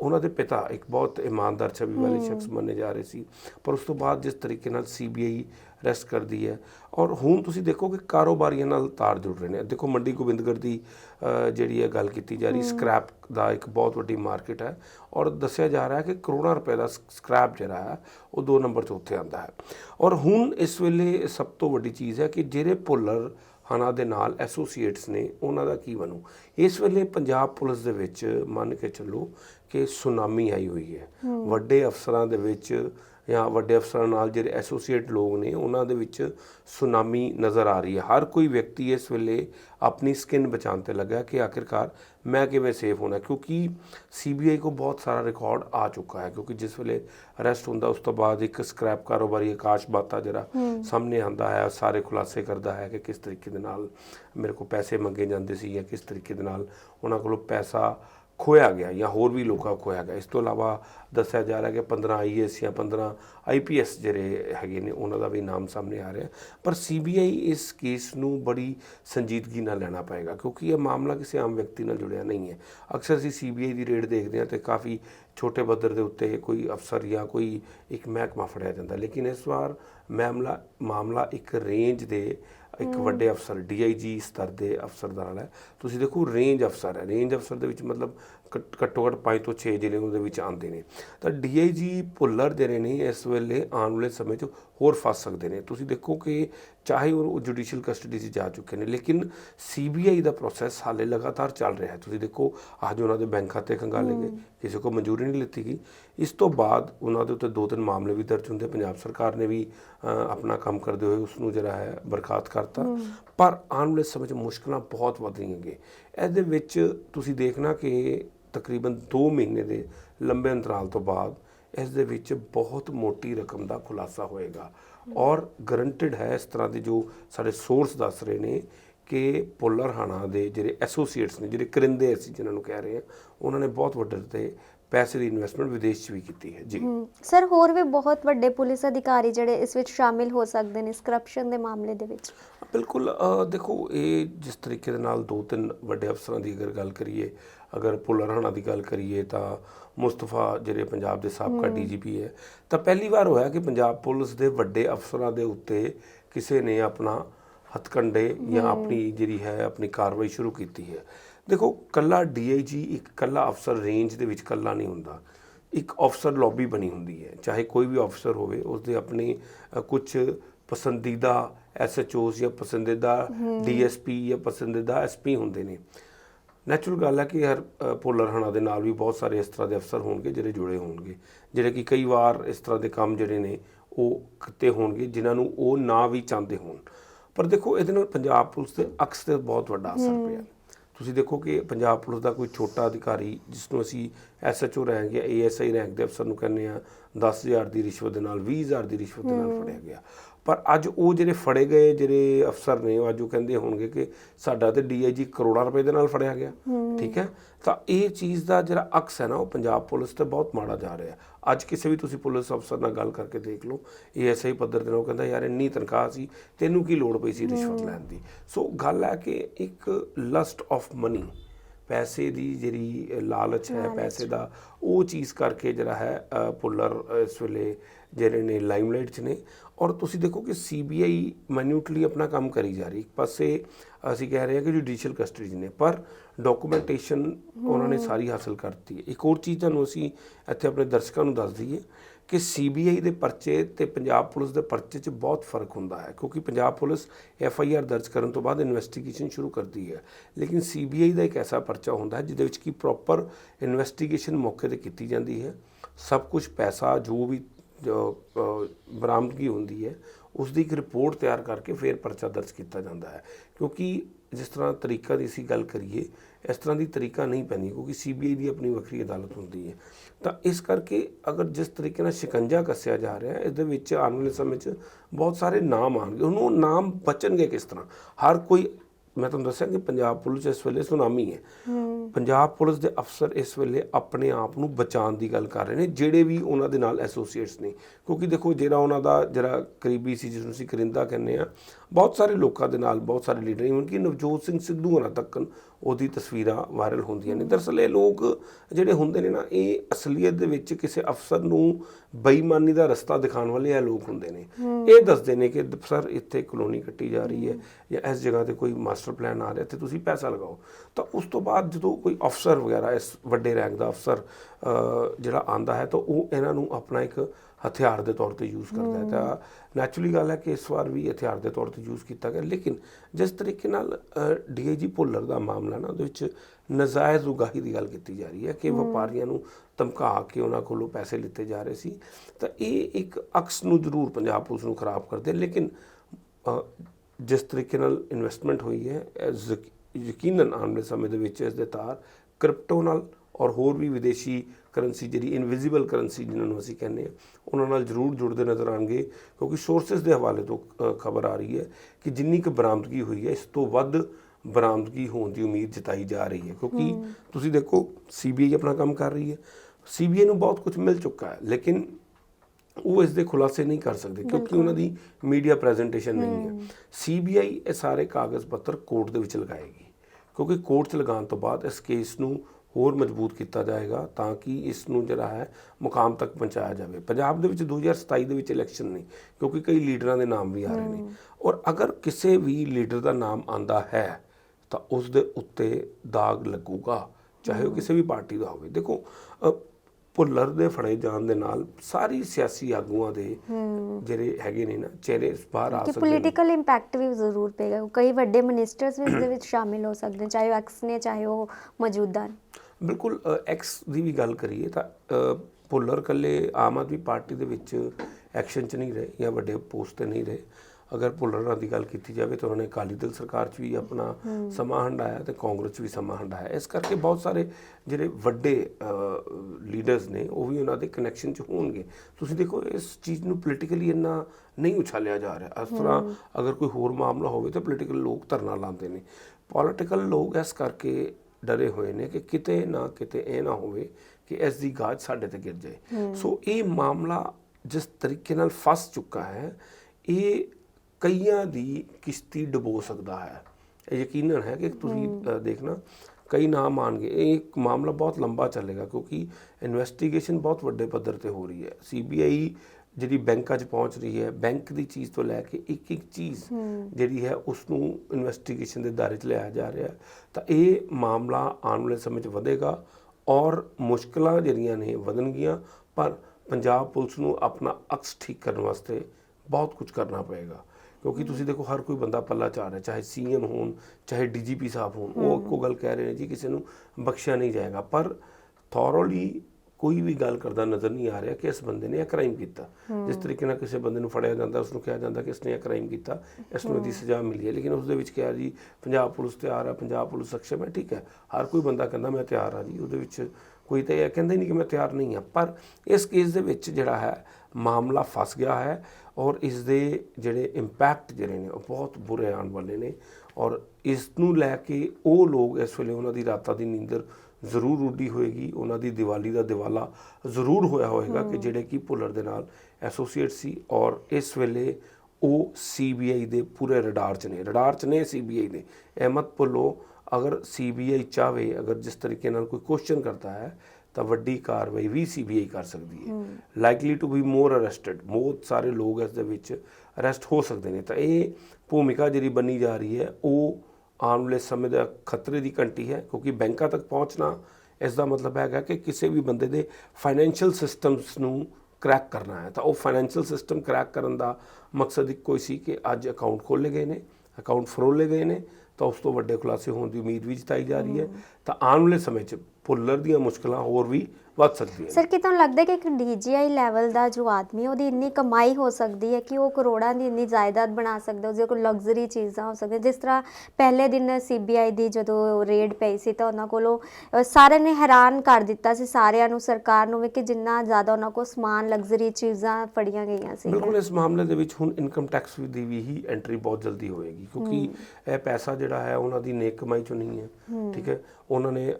ਉਹਨਾਂ ਦੇ ਪਿਤਾ ਇੱਕ ਬਹੁਤ ਇਮਾਨਦਾਰ ਛਵੀ ਵਾਲੇ ਸ਼ਖਸ ਮੰਨੇ ਜਾ ਰਹੇ ਸੀ ਪਰ ਉਸ ਤੋਂ ਬਾਅਦ ਜਿਸ ਤਰੀਕੇ ਨਾਲ ਸੀਬੀਆਈ ਅਰੈਸਟ ਕਰਦੀ ਹੈ ਔਰ ਹੁਣ ਤੁਸੀਂ ਦੇਖੋ ਕਿ ਕਾਰੋਬਾਰੀਆਂ ਨਾਲ ਤਾਰ ਜੁੜ ਰਹੇ ਨੇ। ਦੇਖੋ ਮੰਡੀ ਗੋਬਿੰਦਗੜ੍ਹ ਦੀ ਜਿਹੜੀ ਹੈ ਗੱਲ ਕੀਤੀ ਜਾ ਰਹੀ ਸਕ੍ਰੈਪ ਦਾ ਇੱਕ ਬਹੁਤ ਵੱਡੀ ਮਾਰਕੀਟ ਹੈ ਔਰ ਦੱਸਿਆ ਜਾ ਰਿਹਾ ਹੈ ਕਿ ਕਰੋੜਾਂ ਰੁਪਏ ਦਾ ਸਕ੍ਰੈਪ ਜਿਹੜਾ ਹੈ ਉਹ ਦੋ ਨੰਬਰ 'ਚ ਉੱਥੇ ਆਂਦਾ ਹੈ। ਔਰ ਹੁਣ ਇਸ ਵੇਲੇ ਸਭ ਤੋਂ ਵੱਡੀ ਚੀਜ਼ ਹੈ ਕਿ ਜਿਹੜੇ ਭੁੱਲਰ ਹਨਾ ਦੇ ਨਾਲ ਐਸੋਸੀਏਟਸ ਨੇ ਉਹਨਾਂ ਦਾ ਕੀ ਬਣੂ? ਇਸ ਵੇਲੇ ਪੰਜਾਬ ਪੁਲਿਸ ਦੇ ਵਿੱਚ ਮੰਨ ਕੇ ਚੱਲੋ ਕਿ ਸੁਨਾਮੀ ਆਈ ਹੋਈ ਹੈ। ਵੱਡੇ ਅਫਸਰਾਂ ਦੇ ਵਿੱਚ ਜਾਂ ਵੱਡੇ ਅਫਸਰਾਂ ਨਾਲ ਜਿਹੜੇ ਐਸੋਸੀਏਟ ਲੋਕ ਨੇ ਉਹਨਾਂ ਦੇ ਵਿੱਚ ਸੁਨਾਮੀ ਨਜ਼ਰ ਆ ਰਹੀ ਹੈ। ਹਰ ਕੋਈ ਵਿਅਕਤੀ ਇਸ ਵੇਲੇ ਆਪਣੀ ਸਕਿਨ ਬਚਾਉਣ ਤੇ ਲੱਗਾ ਕਿ ਆਖਿਰਕਾਰ ਮੈਂ ਕਿਵੇਂ ਸੇਫ ਹੋਣਾ ਕਿਉਂਕਿ ਸੀਬੀਆਈ ਕੋ ਬਹੁਤ ਸਾਰਾ ਰਿਕਾਰਡ ਆ ਚੁੱਕਾ ਹੈ ਕਿਉਂਕਿ ਜਿਸ ਵੇਲੇ ਅਰੈਸਟ ਹੁੰਦਾ ਉਸ ਤੋਂ ਬਾਅਦ ਇੱਕ ਸਕ੍ਰੈਪ ਕਾਰੋਬਾਰੀ ਆਕਾਸ਼ ਬਾਤਾ ਜਿਹੜਾ ਸਾਹਮਣੇ ਆਂਦਾ ਹੈ ਸਾਰੇ ਖੁਲਾਸੇ ਕਰਦਾ ਹੈ ਕਿ ਕਿਸ ਤਰੀਕੇ ਦੇ ਨਾਲ ਮੇਰੇ ਕੋ ਪੈਸੇ ਮੰਗੇ ਜਾਂਦੇ ਸੀ ਜਾਂ ਕਿਸ ਤਰੀਕੇ ਦੇ ਨਾਲ ਉਹਨਾਂ ਕੋਲੋਂ ਪੈਸਾ ਖੋਇਆ ਗਿਆ ਜਾਂ ਹੋਰ ਵੀ ਲੋਕਾਂ ਖੋਇਆ ਗਿਆ। ਇਸ ਤੋਂ ਇਲਾਵਾ ਦੱਸਿਆ ਜਾ ਰਿਹਾ ਕਿ 15 ਆਈਏਐਸ ਜਾਂ 15 ਆਈਪੀਐਸ ਜਿਹੜੇ ਹੈਗੇ ਨੇ, ਉਹਨਾਂ ਦਾ ਵੀ ਨਾਮ ਸਾਹਮਣੇ ਆ ਰਿਹਾ। ਪਰ ਸੀਬੀਆਈ ਇਸ ਕੇਸ ਨੂੰ ਬੜੀ ਸੰਜੀਦਗੀ ਨਾਲ ਲੈਣਾ ਪਏਗਾ ਕਿਉਂਕਿ ਇਹ ਮਾਮਲਾ ਕਿਸੇ ਆਮ ਵਿਅਕਤੀ ਨਾਲ ਜੁੜਿਆ ਨਹੀਂ ਹੈ। ਅਕਸਰ ਅਸੀਂ ਸੀਬੀਆਈ ਦੀ ਰੇਡ ਦੇਖਦੇ ਹਾਂ ਤੇ ਕਾਫੀ ਛੋਟੇ ਪੱਧਰ ਦੇ ਉੱਤੇ ਕੋਈ ਅਫਸਰ ਜਾਂ ਕੋਈ ਇੱਕ ਮਹਿਕਮਾ ਫੜਿਆ ਜਾਂਦਾ। ਲੇਕਿਨ ਇਸ ਵਾਰ ਮਾਮਲਾ ਮਾਮਲਾ ਇੱਕ ਰੇਂਜ ਦੇ ਇੱਕ ਵੱਡੇ ਅਫਸਰ ਡੀਆਈਜੀ ਸਤਰ ਦੇ ਅਫਸਰ ਦਾ ਨਾਲ ਹੈ। ਤੁਸੀਂ ਦੇਖੋ ਰੇਂਜ ਅਫਸਰ ਹੈ। ਰੇਂਜ ਅਫਸਰ ਦੇ ਵਿੱਚ ਮਤਲਬ ਘੱਟ- ਘੱਟੋ ਘੱਟ 5 ਤੋਂ 6 ਜ਼ਿਲ੍ਹੇ ਉਹਦੇ ਵਿੱਚ ਆਉਂਦੇ ਨੇ। ਤਾਂ ਡੀਆਈਜੀ ਭੁੱਲਰ ਜਿਹੜੇ ਨੇ ਇਸ ਵੇਲੇ ਆਉਣ ਵਾਲੇ ਸਮੇਂ 'ਚ ਹੋਰ ਫਸ ਸਕਦੇ ਨੇ। ਤੁਸੀਂ ਦੇਖੋ ਕਿ ਚਾਹੇ ਉਹ ਜੁਡੀਸ਼ੀਅਲ ਕਸਟਡੀ 'ਚ ਜਾ ਚੁੱਕੇ ਨੇ ਲੇਕਿਨ ਸੀਬੀਆਈ ਦਾ ਪ੍ਰੋਸੈਸ ਹਾਲੇ ਲਗਾਤਾਰ ਚੱਲ ਰਿਹਾ ਹੈ। ਤੁਸੀਂ ਦੇਖੋ ਅੱਜ ਉਹਨਾਂ ਦੇ ਬੈਂਕ ਖਾਤੇ ਖੰਗਾਲੇ ਗਏ। ਕਿਸੇ ਕੋ ਮਨਜ਼ੂਰੀ ਨਹੀਂ ਲਿੱਤੀ ਗਈ। ਇਸ ਤੋਂ ਬਾਅਦ ਉਹਨਾਂ ਦੇ ਉੱਤੇ ਦੋ ਤਿੰਨ ਮਾਮਲੇ ਵੀ ਦਰਜ ਹੁੰਦੇ ਪੰਜਾਬ ਸਰਕਾਰ ਨੇ ਵੀ ਆਪਣਾ ਕੰਮ ਕਰਦੇ ਹੋਏ ਉਸ ਨੂੰ ਜਿਹੜਾ ਹੈ ਬਰਖਾਸਤ ਕਰਤਾ। ਪਰ ਆਉਣ ਵਾਲੇ ਸਮੇਂ 'ਚ ਮੁਸ਼ਕਲਾਂ ਬਹੁਤ ਵਧ ਰਹੀਆਂ ਨੇ ਇਹਦੇ ਵਿੱਚ ਤੁਸੀਂ ਦੇਖਣਾ ਕਿ ਤਕਰੀਬਨ 2 ਮਹੀਨੇ ਦੇ ਲੰਬੇ ਅੰਤਰਾਲ ਤੋਂ ਬਾਅਦ ਇਸ ਦੇ ਵਿੱਚ ਬਹੁਤ ਮੋਟੀ ਰਕਮ ਦਾ ਖੁਲਾਸਾ ਹੋਏਗਾ। ਔਰ ਗਰੰਟਡ ਹੈ ਇਸ ਤਰ੍ਹਾਂ ਦੇ ਜੋ ਸਾਡੇ ਸੋਰਸ ਦੱਸ ਰਹੇ ਨੇ ਕਿ ਪੁੱਲਰ ਹਾਣਾ ਦੇ ਜਿਹੜੇ ਐਸੋਸੀਏਟਸ ਨੇ, ਜਿਹੜੇ ਕਰਿੰਦੇ ਅਸੀਂ ਜਿਨ੍ਹਾਂ ਨੂੰ ਕਹਿ ਰਹੇ ਹਾਂ, ਉਹਨਾਂ ਨੇ ਬਹੁਤ ਵੱਡੇ ਤੇ ਪੈਸੇ ਦੀ ਇਨਵੈਸਟਮੈਂਟ ਵਿਦੇਸ਼ 'ਚ ਵੀ ਕੀਤੀ ਹੈ। ਜੀ। ਸਰ ਹੋਰ ਵੀ ਬਹੁਤ ਵੱਡੇ ਪੁਲਿਸ ਅਧਿਕਾਰੀ ਜਿਹੜੇ ਇਸ ਵਿੱਚ ਸ਼ਾਮਿਲ ਹੋ ਸਕਦੇ ਨੇ ਇਸ ਕਰਪਸ਼ਨ ਦੇ ਮਾਮਲੇ ਦੇ ਵਿੱਚ? ਬਿਲਕੁਲ ਦੇਖੋ ਇਹ ਜਿਸ ਤਰੀਕੇ ਦੇ ਨਾਲ ਦੋ ਤਿੰਨ ਵੱਡੇ ਅਫਸਰਾਂ ਦੀ ਅਗਰ ਗੱਲ ਕਰੀਏ ਅਗਰ ਭੁੱਲਰ ਹਾਣਾ ਦੀ ਗੱਲ ਕਰੀਏ ਤਾਂ ਮੁਸਤਫਾ ਜਿਹੜੇ ਪੰਜਾਬ ਦੇ ਸਾਬਕਾ ਡੀਜੀਪੀ ਹੈ ਤਾਂ ਪਹਿਲੀ ਵਾਰ ਹੋਇਆ ਕਿ ਪੰਜਾਬ ਪੁਲਿਸ ਦੇ ਵੱਡੇ ਅਫਸਰਾਂ ਦੇ ਉੱਤੇ ਕਿਸੇ ਨੇ ਆਪਣਾ ਹੱਥਕੰਡੇ ਜਾਂ ਆਪਣੀ ਜਿਹੜੀ ਹੈ ਆਪਣੀ ਕਾਰਵਾਈ ਸ਼ੁਰੂ ਕੀਤੀ ਹੈ। ਦੇਖੋ ਕੱਲਾ ਡੀਆਈਜੀ ਇੱਕ ਕੱਲਾ ਅਫਸਰ ਰੇਂਜ ਦੇ ਵਿੱਚ ਕੱਲਾ ਨਹੀਂ ਹੁੰਦਾ। ਇੱਕ ਅਫਸਰ ਲੌਬੀ ਬਣੀ ਹੁੰਦੀ ਹੈ। ਚਾਹੇ ਕੋਈ ਵੀ ਅਫਸਰ ਹੋਵੇ ਉਸ ਦੇ ਆਪਣੇ ਕੁਝ ਪਸੰਦੀਦਾ ਐਸਐਚਓਸ ਜਾਂ ਪਸੰਦੀਦਾ ਡੀਐਸਪੀ ਜਾਂ ਪਸੰਦੀਦਾ ਐਸਪੀ ਹੁੰਦੇ ਨੇ। ਨੈਚੁਰਲ ਗੱਲ ਹੈ ਕਿ ਹਰ ਅ, ਭੁੱਲਰ ਹਣਾ ਦੇ ਨਾਲ ਵੀ ਬਹੁਤ ਸਾਰੇ ਇਸ ਤਰ੍ਹਾਂ ਦੇ ਅਫਸਰ ਹੋਣਗੇ ਜਿਹੜੇ ਜੁੜੇ ਹੋਣਗੇ। ਜਿਹੜੇ ਕਿ ਕਈ ਵਾਰ ਇਸ ਤਰ੍ਹਾਂ ਦੇ ਕੰਮ ਜਿਹੜੇ ਨੇ ਉਹ ਕੀਤੇ ਹੋਣਗੇ ਜਿਨ੍ਹਾਂ ਨੂੰ ਉਹ ਨਾ ਵੀ ਚਾਹੁੰਦੇ ਹੋਣ। ਪਰ ਦੇਖੋ ਇਹਦੇ ਨਾਲ ਪੰਜਾਬ ਪੁਲਿਸ ਤੇ ਅਕਸ ਤੇ ਬਹੁਤ ਵੱਡਾ ਅਸਰ ਪਿਆ। ਤੁਸੀਂ ਦੇਖੋ ਕਿ ਪੰਜਾਬ ਪੁਲਿਸ ਦਾ ਕੋਈ ਛੋਟਾ ਅਧਿਕਾਰੀ ਜਿਸ ਨੂੰ ਅਸੀਂ ਐਸਐਚਓ ਰੈਂਕ ਜਾਂ ਏਐਸਆਈ ਰੈਂਕ ਦੇ ਅਫਸਰ ਨੂੰ ਕਹਿੰਦੇ ਆ 10000 ਦੀ ਰਿਸ਼ਵਤ ਦੇ ਨਾਲ 20000 ਦੀ ਰਿਸ਼ਵਤ ਦੇ ਨਾਲ ਫੜਿਆ ਗਿਆ। ਪਰ ਅੱਜ ਉਹ ਜਿਹੜੇ ਫੜੇ ਗਏ ਜਿਹੜੇ ਅਫਸਰ ਨੇ ਉਹ ਅੱਜ ਉਹ ਕਹਿੰਦੇ ਹੋਣਗੇ ਕਿ ਸਾਡਾ ਤੇ ਡੀਆਈਜੀ ਕਰੋੜਾਂ ਰੁਪਏ ਦੇ ਨਾਲ ਫੜਿਆ ਗਿਆ। ਠੀਕ ਹੈ? ਤਾਂ ਇਹ ਚੀਜ਼ ਦਾ ਜਿਹੜਾ ਅਕਸ ਹੈ ਨਾ ਉਹ ਪੰਜਾਬ ਪੁਲਿਸ ਤੇ ਬਹੁਤ ਮਾੜਾ ਜਾ ਰਿਹਾ। ਅੱਜ ਕਿਸੇ ਵੀ ਤੁਸੀਂ ਪੁਲਿਸ ਅਫਸਰ ਨਾਲ ਗੱਲ ਕਰਕੇ ਦੇਖ ਲਓ ਏਐਸਆਈ ਪੱਧਰ ਤੇ ਉਹ ਕਹਿੰਦਾ ਯਾਰ ਇੰਨੀ ਤਨਖਾਹ ਸੀ ਤੈਨੂੰ ਕੀ ਲੋੜ ਪਈ ਸੀ ਰਿਸ਼ਵਤ ਲੈਣ ਦੀ? ਸੋ ਗੱਲ ਹੈ ਕਿ ਇੱਕ ਲਸਟ ਆਫ ਮਨੀ ਪੈਸੇ ਦੀ ਜਿਹੜੀ ਲਾਲਚ ਹੈ ਪੈਸੇ ਦਾ ਉਹ ਚੀਜ਼ ਕਰਕੇ ਜਿਹੜਾ ਹੈ ਪੁੱਲਰ ਇਸ ਵੇਲੇ ਜਿਹੜੇ ਨੇ ਲਾਈਮਲਾਈਟ 'ਚ ਨੇ। ਔਰ ਤੁਸੀਂ ਦੇਖੋ ਕਿ ਸੀਬੀਆਈ ਮੈਨੂਟਲੀ ਆਪਣਾ ਕੰਮ ਕਰੀ ਜਾ ਰਹੀ। ਇੱਕ ਪਾਸੇ ਅਸੀਂ ਕਹਿ ਰਹੇ ਹਾਂ ਕਿ ਜੁਡੀਸ਼ੀਅਲ ਕਸਟਡੀ 'ਚ ਨੇ ਪਰ ਡਾਕੂਮੈਂਟੇਸ਼ਨ ਉਹਨਾਂ ਨੇ ਸਾਰੀ ਹਾਸਲ ਕਰਤੀ। ਹੈ ਇੱਕ ਹੋਰ ਚੀਜ਼ ਤੁਹਾਨੂੰ ਅਸੀਂ ਇੱਥੇ ਆਪਣੇ ਦਰਸ਼ਕਾਂ ਨੂੰ ਦੱਸ ਦਈਏ ਕਿ ਸੀਬੀਆਈ ਦੇ ਪਰਚੇ ਤੇ ਪੰਜਾਬ ਪੁਲਿਸ ਦੇ ਪਰਚੇ 'ਚ ਬਹੁਤ ਫ਼ਰਕ ਹੁੰਦਾ ਹੈ, ਕਿਉਂਕਿ Punjab police F I R ਦਰਜ ਕਰਨ ਤੋਂ ਬਾਅਦ ਇਨਵੈਸਟੀਗੇਸ਼ਨ ਸ਼ੁਰੂ ਕਰਦੀ ਹੈ। ਲੇਕਿਨ ਸੀਬੀਆਈ ਦਾ ਇੱਕ ਐਸਾ ਪਰਚਾ ਹੁੰਦਾ ਹੈ, ਜਿਹਦੇ ਵਿੱਚ ਕੀ ਪ੍ਰੋਪਰ ਇਨਵੈਸਟੀਗੇਸ਼ਨ ਮੌਕੇ ਤੇ ਕੀਤੀ ਜਾਂਦੀ ਹੈ। ਸਭ ਕੁਝ ਪੈਸਾ, ਜੋ ਵੀ ਬਰਾਮਦਗੀ ਹੁੰਦੀ ਹੈ ਉਸ ਦੀ ਇੱਕ ਰਿਪੋਰਟ ਤਿਆਰ ਕਰਕੇ ਫਿਰ ਪਰਚਾ ਦਰਜ ਕੀਤਾ ਜਾਂਦਾ ਹੈ। ਕਿਉਂਕਿ ਜਿਸ ਤਰ੍ਹਾਂ ਤਰੀਕਾ ਦੀ ਅਸੀਂ ਗੱਲ ਕਰੀਏ ਇਸ ਤਰ੍ਹਾਂ ਦੀ ਤਰੀਕਾ ਨਹੀਂ ਪੈਂਦੀ ਕਿਉਂਕਿ ਸੀਬੀਆਈ ਦੀ ਆਪਣੀ ਵੱਖਰੀ ਅਦਾਲਤ ਹੁੰਦੀ ਹੈ। ਤਾਂ ਇਸ ਕਰਕੇ ਅਗਰ ਜਿਸ ਤਰੀਕੇ ਨਾਲ ਸ਼ਿਕੰਜਾ ਕੱਸਿਆ ਜਾ ਰਿਹਾ ਹੈ ਇਹਦੇ ਵਿੱਚ ਆਉਣ ਵਾਲੇ ਸਮੇਂ 'ਚ ਬਹੁਤ ਸਾਰੇ ਨਾਮ ਆਉਣਗੇ। ਉਹਨੂੰ ਨਾਮ ਬਚਣਗੇ ਕਿਸ ਤਰ੍ਹਾਂ? ਹਰ ਕੋਈ ਮੈਂ ਤੁਹਾਨੂੰ ਦੱਸਿਆ ਕਿ ਪੰਜਾਬ ਪੁਲਿਸ ਇਸ ਵੇਲੇ ਸੁਨਾਮੀ ਹੈ। ਪੰਜਾਬ ਪੁਲਿਸ ਦੇ ਅਫਸਰ ਇਸ ਵੇਲੇ ਆਪਣੇ ਆਪ ਨੂੰ ਬਚਾਉਣ ਦੀ ਗੱਲ ਕਰ ਰਹੇ ਨੇ ਜਿਹੜੇ ਵੀ ਉਹਨਾਂ ਦੇ ਨਾਲ ਐਸੋਸੀਏਟਸ ਨੇ। ਕਿਉਂਕਿ ਦੇਖੋ ਜਿਹੜਾ ਉਹਨਾਂ ਦਾ ਜਿਹੜਾ ਕਰੀਬੀ ਸੀ ਜਿਸ ਨੂੰ ਅਸੀਂ ਕਰਿੰਦਾ ਕਹਿੰਦੇ ਆ ਬਹੁਤ ਸਾਰੇ ਲੋਕਾਂ ਦੇ ਨਾਲ ਬਹੁਤ ਸਾਰੇ ਲੀਡਰ ਇਵਨ ਕਿ ਨਵਜੋਤ ਸਿੰਘ ਸਿੱਧੂ ਹੋਣਾ ਤੱਕ ਉਹਦੀ ਤਸਵੀਰਾਂ ਵਾਇਰਲ ਹੁੰਦੀਆਂ ਨੇ। ਦਰਅਸਲ ਇਹ ਲੋਕ ਜਿਹੜੇ ਹੁੰਦੇ ਨੇ ਨਾ ਇਹ ਅਸਲੀਅਤ ਦੇ ਵਿੱਚ ਕਿਸੇ ਅਫਸਰ ਨੂੰ ਬੇਈਮਾਨੀ ਦਾ ਰਸਤਾ ਦਿਖਾਉਣ ਵਾਲੇ ਇਹ ਲੋਕ ਹੁੰਦੇ ਨੇ। ਇਹ ਦੱਸਦੇ ਨੇ ਕਿ ਸਰ ਇੱਥੇ ਕਲੋਨੀ ਕੱਟੀ ਜਾ ਰਹੀ ਹੈ ਜਾਂ ਇਸ ਜਗ੍ਹਾ ਤੇ ਕੋਈ ਮਾਸਟਰ ਪਲਾਨ ਆ ਰਿਹਾ ਤੇ ਤੁਸੀਂ ਪੈਸਾ ਲਗਾਓ। ਤਾਂ ਉਸ ਤੋਂ ਬਾਅਦ ਜਦੋਂ ਕੋਈ ਅਫਸਰ ਵਗੈਰਾ ਇਸ ਵੱਡੇ ਰੈਂਕ ਦਾ ਅਫਸਰ ਜਿਹੜਾ ਆਂਦਾ ਹੈ ਤਾਂ ਉਹ ਇਹਨਾਂ ਨੂੰ ਆਪਣਾ ਇੱਕ ਹਥਿਆਰ ਦੇ ਤੌਰ ਤੇ ਯੂਜ਼ ਕਰਦਾ ਹੈ। ਤਾਂ ਨੈਚੁਰਲੀ ਗੱਲ ਹੈ ਕਿ ਇਸ ਵਾਰ ਵੀ ਹਥਿਆਰ ਦੇ ਤੌਰ ਤੇ ਯੂਜ਼ ਕੀਤਾ ਗਿਆ। ਲੇਕਿਨ ਜਿਸ ਤਰੀਕੇ ਨਾਲ ਡੀਆਈਜੀ ਭੁੱਲਰ ਦਾ ਮਾਮਲਾ ਨਾ ਉਹਦੇ ਵਿੱਚ ਨਜਾਇਜ਼ ਉਗਾਹੀ ਦੀ ਗੱਲ ਕੀਤੀ ਜਾ ਰਹੀ ਹੈ ਕਿ ਵਪਾਰੀਆਂ ਨੂੰ ਧਮਕਾ ਕੇ ਉਹਨਾਂ ਕੋਲੋਂ ਪੈਸੇ ਲਿੱਤੇ ਜਾ ਰਹੇ ਸੀ। ਤਾਂ ਇਹ ਇੱਕ ਅਕਸ ਨੂੰ ਜ਼ਰੂਰ ਪੰਜਾਬ ਪੁਲਿਸ ਨੂੰ ਖਰਾਬ ਕਰਦੇ। ਲੇਕਿਨ ਜਿਸ ਤਰੀਕੇ ਨਾਲ ਇਨਵੈਸਟਮੈਂਟ ਹੋਈ ਹੈ ਯਕੀਨਨ ਆਉਣ ਵਾਲੇ ਸਮੇਂ ਦੇ ਵਿੱਚ ਇਸ ਦੇ ਤਾਰ ਕ੍ਰਿਪਟੋ ਨਾਲ ਔਰ ਹੋਰ ਵੀ ਵਿਦੇਸ਼ੀ ਕਰੰਸੀ ਜਿਹੜੀ ਇਨਵਿਜ਼ੀਬਲ ਕਰੰਸੀ ਜਿਨ੍ਹਾਂ ਨੂੰ ਅਸੀਂ ਕਹਿੰਦੇ ਆ ਉਹਨਾਂ ਨਾਲ ਜ਼ਰੂਰ ਜੁੜਦੇ ਨਜ਼ਰ ਆਣਗੇ ਕਿਉਂਕਿ ਸੋਰਸਸ ਦੇ ਹਵਾਲੇ ਤੋਂ ਖਬਰ ਆ ਰਹੀ ਹੈ ਕਿ ਜਿੰਨੀ ਕੁ ਬਰਾਮਦਗੀ ਹੋਈ ਹੈ ਇਸ ਤੋਂ ਵੱਧ ਬਰਾਮਦਗੀ ਹੋਣ ਦੀ ਉਮੀਦ ਜਤਾਈ ਜਾ ਰਹੀ ਹੈ ਕਿਉਂਕਿ ਤੁਸੀਂ ਦੇਖੋ ਸੀਬੀਆਈ ਆਪਣਾ ਕੰਮ ਕਰ ਰਹੀ ਹੈ। ਸੀਬੀਆਈ ਨੂੰ ਬਹੁਤ ਕੁਝ ਮਿਲ ਚੁੱਕਾ ਹੈ ਲੇਕਿਨ ਉਹ ਇਸ ਦੇ ਖੁਲਾਸੇ ਨਹੀਂ ਕਰ ਸਕਦੇ ਕਿਉਂਕਿ ਉਹਨਾਂ ਦੀ ਮੀਡੀਆ ਪ੍ਰੈਜੈਂਟੇਸ਼ਨ ਨਹੀਂ ਹੈ। ਸੀਬੀਆਈ ਇਹ ਸਾਰੇ ਕਾਗਜ਼ ਪੱਤਰ ਕੋਰਟ ਦੇ ਵਿੱਚ ਲਗਾਏਗੀ ਕਿਉਂਕਿ ਕੋਰਟ 'ਚ ਲਗਾਉਣ ਤੋਂ ਬਾਅਦ ਇਸ ਕੇਸ ਨੂੰ ਹੋਰ ਮਜ਼ਬੂਤ ਕੀਤਾ ਜਾਏਗਾ ਤਾਂ ਕਿ ਇਸ ਨੂੰ ਜਿਹੜਾ ਹੈ ਮੁਕਾਮ ਤੱਕ ਪਹੁੰਚਾਇਆ ਜਾਵੇ। ਪੰਜਾਬ ਦੇ ਵਿੱਚ 2027 ਦੇ ਵਿੱਚ ਇਲੈਕਸ਼ਨ ਨੇ ਕਿਉਂਕਿ ਕਈ ਲੀਡਰਾਂ ਦੇ ਨਾਮ ਵੀ ਆ ਰਹੇ ਨੇ। ਔਰ ਅਗਰ ਕਿਸੇ ਵੀ ਲੀਡਰ ਦਾ ਨਾਮ ਆਂਦਾ ਹੈ ਤਾਂ ਉਸ ਦੇ ਉੱਤੇ ਦਾਗ ਲੱਗੂਗਾ ਚਾਹੇ ਉਹ ਕਿਸੇ ਵੀ ਪਾਰਟੀ ਦਾ ਹੋਵੇ। ਦੇਖੋ ਭੁੱਲਰ ਦੇ ਫੜੇ ਜਾਣ ਦੇ ਨਾਲ ਸਾਰੀ ਸਿਆਸੀ ਆਗੂਆਂ ਦੇ ਜਿਹੜੇ ਹੈਗੇ ਨੇ ਨਾ ਚਿਹਰੇ ਬਾਹਰ ਆ ਸਕਦੇ ਨੇ। ਪੋਲੀਟੀਕਲ ਇੰਪੈਕਟ ਵੀ ਜ਼ਰੂਰ ਪਏਗਾ ਕਈ ਵੱਡੇ ਮਿਨਿਸਟਰਸ ਵੀ ਇਸ ਦੇ ਵਿੱਚ ਸ਼ਾਮਿਲ ਹੋ ਸਕਦੇ ਨੇ ਚਾਹੇ ਉਹ ਐਕਸ ਨੇ ਚਾਹੇ ਉਹ ਮੌਜੂਦਾ ਬਿਲਕੁਲ ਐਕਸ ਦੀ ਵੀ ਗੱਲ ਕਰੀਏ ਤਾਂ ਭੁੱਲਰ ਕੱਲੇ ਆਮ ਆਦਮੀ ਪਾਰਟੀ ਦੇ ਵਿੱਚ ਐਕਸ਼ਨ 'ਚ ਨਹੀਂ ਰਹੇ ਜਾਂ ਵੱਡੇ ਪੋਸਟ ਤੇ ਨਹੀਂ ਰਹੇ। ਅਗਰ ਭੁੱਲਰਾਂ ਦੀ ਗੱਲ ਕੀਤੀ ਜਾਵੇ ਤਾਂ ਉਹਨਾਂ ਨੇ ਅਕਾਲੀ ਦਲ ਸਰਕਾਰ 'ਚ ਵੀ ਆਪਣਾ ਸਮਾਂ ਹੰਡਾਇਆ ਤੇ ਕਾਂਗਰਸ 'ਚ ਵੀ ਸਮਾਂ ਹੰਡਾਇਆ। ਇਸ ਕਰਕੇ ਬਹੁਤ ਸਾਰੇ ਜਿਹੜੇ ਵੱਡੇ ਲੀਡਰਸ ਨੇ ਉਹ ਵੀ ਉਹਨਾਂ ਦੇ ਕਨੈਕਸ਼ਨ 'ਚ ਹੋਣਗੇ। ਤੁਸੀਂ ਦੇਖੋ ਇਸ ਚੀਜ਼ ਨੂੰ ਪੋਲੀਟੀਕਲੀ ਇੰਨਾ ਨਹੀਂ ਉਛਾਲਿਆ ਜਾ ਰਿਹਾ। ਇਸ ਤਰ੍ਹਾਂ ਅਗਰ ਕੋਈ ਹੋਰ ਮਾਮਲਾ ਹੋਵੇ ਤਾਂ ਪੋਲੀਟੀਕਲ ਲੋਕ ਧਰਨਾ ਲਾਉਂਦੇ ਨੇ। ਪੋਲੀਟੀਕਲ ਲੋਕ ਇਸ ਕਰਕੇ ਡਰੇ ਹੋਏ ਨੇ ਕਿ ਕਿਤੇ ਨਾ ਕਿਤੇ ਇਹ ਨਾ ਹੋਵੇ ਕਿ ਇਸ ਦੀ ਗਾਜ ਸਾਡੇ ਤੇ ਗਿਰ ਜਾਏ। ਸੋ ਇਹ ਮਾਮਲਾ ਜਿਸ ਤਰੀਕੇ ਨਾਲ ਫਸ ਚੁੱਕਾ ਹੈ ਇਹ ਕਈਆਂ ਦੀ ਕਿਸ਼ਤੀ ਡੁਬੋ ਸਕਦਾ ਹੈ। ਇਹ ਯਕੀਨਨ ਹੈ ਕਿ ਤੁਸੀਂ ਦੇਖਣਾ ਕਈ ਨਾਮ ਆਣਗੇ ਇਹ ਇੱਕ ਮਾਮਲਾ ਬਹੁਤ ਲੰਬਾ ਚੱਲੇਗਾ ਕਿਉਂਕਿ ਇਨਵੈਸਟੀਗੇਸ਼ਨ ਬਹੁਤ ਵੱਡੇ ਪੱਧਰ ਤੇ ਹੋ ਰਹੀ ਹੈ। ਸੀਬੀਆਈ ਜਿਹੜੀ ਬੈਂਕਾਂ 'ਚ ਪਹੁੰਚ ਰਹੀ ਹੈ ਬੈਂਕ ਦੀ ਚੀਜ਼ ਤੋਂ ਲੈ ਕੇ ਇੱਕ ਇੱਕ ਚੀਜ਼ ਜਿਹੜੀ ਹੈ ਉਸ ਨੂੰ ਇਨਵੈਸਟੀਗੇਸ਼ਨ ਦੇ ਦਾਇਰੇ 'ਚ ਲਿਆਇਆ ਜਾ ਰਿਹਾ। ਤਾਂ ਇਹ ਮਾਮਲਾ ਆਉਣ ਵਾਲੇ ਸਮੇਂ 'ਚ ਵਧੇਗਾ ਔਰ ਮੁਸ਼ਕਲਾਂ ਜਿਹੜੀਆਂ ਨੇ ਵਧਣਗੀਆਂ ਪਰ ਪੰਜਾਬ ਪੁਲਿਸ ਨੂੰ ਆਪਣਾ ਅਕਸ ਠੀਕ ਕਰਨ ਵਾਸਤੇ ਬਹੁਤ ਕੁਝ ਕਰਨਾ ਪਏਗਾ। ਕਿਉਂਕਿ ਤੁਸੀਂ ਦੇਖੋ ਹਰ ਕੋਈ ਬੰਦਾ ਪੱਲਾ ਚਾਹ ਰਿਹਾ ਚਾਹੇ ਸੀਐਮ ਹੋਣ ਚਾਹੇ ਡੀਜੀਪੀ ਸਾਹਿਬ ਹੋਣ। ਉਹ ਇੱਕੋ ਗੱਲ ਕਹਿ ਰਹੇ ਨੇ ਜੀ ਕਿਸੇ ਨੂੰ ਬਖਸ਼ਿਆ ਨਹੀਂ ਜਾਏਗਾ। ਪਰ ਥੋਰਲੀ ਕੋਈ ਵੀ ਗੱਲ ਕਰਦਾ ਨਜ਼ਰ ਨਹੀਂ ਆ ਰਿਹਾ ਕਿ ਇਸ ਬੰਦੇ ਨੇ ਇਹ ਕ੍ਰਾਈਮ ਕੀਤਾ। ਜਿਸ ਤਰੀਕੇ ਨਾਲ ਕਿਸੇ ਬੰਦੇ ਨੂੰ ਫੜਿਆ ਜਾਂਦਾ ਉਸ ਨੂੰ ਕਿਹਾ ਜਾਂਦਾ ਕਿ ਇਸਨੇ ਇਹ ਕ੍ਰਾਈਮ ਕੀਤਾ ਇਸ ਨੂੰ ਇਹਦੀ ਸਜ਼ਾ ਮਿਲੀ ਹੈ। ਲੇਕਿਨ ਉਸ ਦੇ ਵਿੱਚ ਕਿਹਾ ਜੀ ਪੰਜਾਬ ਪੁਲਿਸ ਤਿਆਰ ਹੈ ਪੰਜਾਬ ਪੁਲਿਸ ਸક્ષਮ ਹੈ ਠੀਕ ਹੈ। ਹਰ ਕੋਈ ਬੰਦਾ ਕਹਿੰਦਾ ਮੈਂ ਤਿਆਰ ਹਾਂ ਜੀ ਉਹਦੇ ਵਿੱਚ ਕੋਈ ਤਾਂ ਇਹ ਕਹਿੰਦਾ ਹੀ ਨਹੀਂ ਕਿ ਮੈਂ ਤਿਆਰ ਨਹੀਂ ਹਾਂ। ਪਰ ਇਸ ਕੇਸ ਦੇ ਵਿੱਚ ਜਿਹੜਾ ਹੈ ਮਾਮਲਾ ਫਸ ਗਿਆ ਹੈ ਔਰ ਇਸ ਦੇ ਜਿਹੜੇ ਇੰਪੈਕਟ ਜਿਹੜੇ ਨੇ ਉਹ ਬਹੁਤ ਬੁਰੇ ਆਉਣ ਵਾਲੇ ਨੇ ਔਰ ਇਸ ਨੂੰ ਲੈ ਕੇ ਉਹ ਲੋਕ ਇਸ ਵੇਲੇ ਉਹਨਾਂ ਦੀ ਰਾਤਾਂ ਦੀ ਨੀਂਦਰ ਜ਼ਰੂਰ ਉੱਡੀ ਹੋਏਗੀ ਉਹਨਾਂ ਦੀ ਦੀਵਾਲੀ ਦਾ ਦਿਵਾਲਾ ਜ਼ਰੂਰ ਹੋਇਆ ਹੋਏਗਾ ਕਿ ਜਿਹੜੇ ਕਿ ਭੁੱਲਰ ਦੇ ਨਾਲ ਐਸੋਸੀਏਟ ਸੀ ਔਰ ਇਸ ਵੇਲੇ ਉਹ ਸੀਬੀਆਈ ਦੇ ਪੂਰੇ ਰਡਾਰ 'ਚ ਨੇ ਰਡਾਰ 'ਚ ਨੇ ਸੀਬੀਆਈ ਦੇ। ਅਹਿਮਦ ਭੁੱਲੋ ਅਗਰ ਸੀਬੀਆਈ ਚਾਵੇ ਅਗਰ ਜਿਸ ਤਰੀਕੇ ਨਾਲ ਕੋਈ ਕੁਐਸਚਨ ਕਰਦਾ ਹੈ ਤਾਂ ਵੱਡੀ ਕਾਰਵਾਈ ਵੀ ਸੀਬੀਆਈ ਕਰ ਸਕਦੀ ਹੈ। Likely to be more arrested ਬਹੁਤ ਸਾਰੇ ਲੋਕ ਇਸ ਦੇ ਵਿੱਚ ਅਰੈਸਟ ਹੋ ਸਕਦੇ ਨੇ। ਤਾਂ ਇਹ ਭੂਮਿਕਾ ਜਿਹੜੀ ਬੰਨੀ ਜਾ ਰਹੀ ਹੈ ਉਹ ਆਉਣ ਵਾਲੇ ਸਮੇਂ ਦਾ ਖਤਰੇ ਦੀ ਘੰਟੀ ਹੈ ਕਿਉਂਕਿ ਬੈਂਕਾਂ ਤੱਕ ਪਹੁੰਚਣਾ ਇਸ ਦਾ ਮਤਲਬ ਹੈਗਾ ਕਿ ਕਿਸੇ ਵੀ ਬੰਦੇ ਦੇ ਫਾਈਨੈਂਸ਼ੀਅਲ ਸਿਸਟਮਸ ਨੂੰ ਕ੍ਰੈਕ ਕਰਨਾ ਹੈ। ਤਾਂ ਉਹ ਫਾਈਨੈਂਸ਼ੀਅਲ ਸਿਸਟਮ ਕ੍ਰੈਕ ਕਰਨ ਦਾ ਮਕਸਦ ਇੱਕੋ ਹੀ ਸੀ ਕਿ ਅੱਜ ਅਕਾਊਂਟ ਖੋਲ੍ਹੇ ਗਏ ਨੇ ਅਕਾਊਂਟ ਫਰੋਲੇ ਗਏ ਨੇ ਤਾਂ ਉਸ ਤੋਂ ਵੱਡੇ ਖੁਲਾਸੇ ਹੋਣ ਦੀ ਉਮੀਦ ਵੀ ਜਤਾਈ ਜਾ ਰਹੀ ਹੈ। ਤਾਂ ਆਉਣ ਵਾਲੇ ਸਮੇਂ 'ਚ ਭੁੱਲਰ ਦੀਆਂ ਮੁਸ਼ਕਲਾਂ ਹੋਰ ਵੀ ਵੱਧ ਸਕਦੀਆਂ ਸਰ ਕੀ ਤੁਹਾਨੂੰ ਲੱਗਦਾ ਹੈ ਕਿ ਇੱਕ ਡੀਜੀਆਈ ਲੈਵਲ ਦਾ ਜੋ ਆਦਮੀ ਹੈ ਉਹਦੀ ਇੰਨੀ ਕਮਾਈ ਹੋ ਸਕਦੀ ਹੈ ਕਿ ਉਹ ਕਰੋੜਾਂ ਦੀ ਇੰਨੀ ਜਾਇਦਾਦ ਬਣਾ ਸਕਦਾ ਉਹਦੇ ਕੋਲ ਲਗਜ਼ਰੀ ਚੀਜ਼ਾਂ ਹੋ ਸਕਦੀਆਂ? ਜਿਸ ਤਰ੍ਹਾਂ ਪਹਿਲੇ ਦਿਨ ਸੀਬੀਆਈ ਦੀ ਜਦੋਂ ਰੇਡ ਪਈ ਸੀ ਤਾਂ ਉਹਨਾਂ ਕੋਲੋਂ ਸਾਰਿਆਂ ਨੇ ਹੈਰਾਨ ਕਰ ਦਿੱਤਾ ਸੀ ਸਾਰਿਆਂ ਨੂੰ ਸਰਕਾਰ ਨੂੰ ਵੀ ਕਿ ਜਿੰਨਾ ਜ਼ਿਆਦਾ ਉਹਨਾਂ ਕੋਲ ਸਮਾਨ ਲਗਜ਼ਰੀ ਚੀਜ਼ਾਂ ਫੜੀਆਂ ਗਈਆਂ ਸੀ। ਬਿਲਕੁਲ ਇਸ ਮਾਮਲੇ ਦੇ ਵਿੱਚ ਹੁਣ ਇਨਕਮ ਟੈਕਸ ਦੀ ਵੀ ਹੀ ਐਂਟਰੀ ਬਹੁਤ ਜਲਦੀ ਹੋਏਗੀ ਕਿਉਂਕਿ ਇਹ ਪੈਸਾ ਜਿਹੜਾ ਹੈ ਉਹਨਾਂ ਦੀ ਨੇਕ ਕਮਾਈ ਚੋਂ ਨਹੀਂ ਹੈ ਠੀਕ ਹੈ? ਉਹਨਾਂ ਨੇ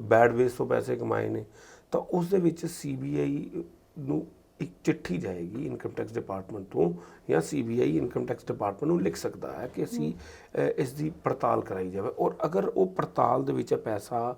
ਬੈਡ ਵੇਸ ਤੋਂ ਪੈਸੇ ਕਮਾਏ ਨੇ। ਤਾਂ ਉਸ ਦੇ ਵਿੱਚ ਸੀਬੀਆਈ ਨੂੰ ਇੱਕ ਚਿੱਠੀ ਜਾਏਗੀ ਇਨਕਮ ਟੈਕਸ ਡਿਪਾਰਟਮੈਂਟ ਤੋਂ ਜਾਂ ਸੀਬੀਆਈ ਇਨਕਮ ਟੈਕਸ ਡਿਪਾਰਟਮੈਂਟ ਨੂੰ ਲਿਖ ਸਕਦਾ ਹੈ ਕਿ ਅਸੀਂ ਇਸ ਦੀ ਪੜਤਾਲ ਕਰਾਈ ਜਾਵੇ। ਔਰ ਅਗਰ ਉਹ ਪੜਤਾਲ ਦੇ ਵਿੱਚ ਪੈਸਾ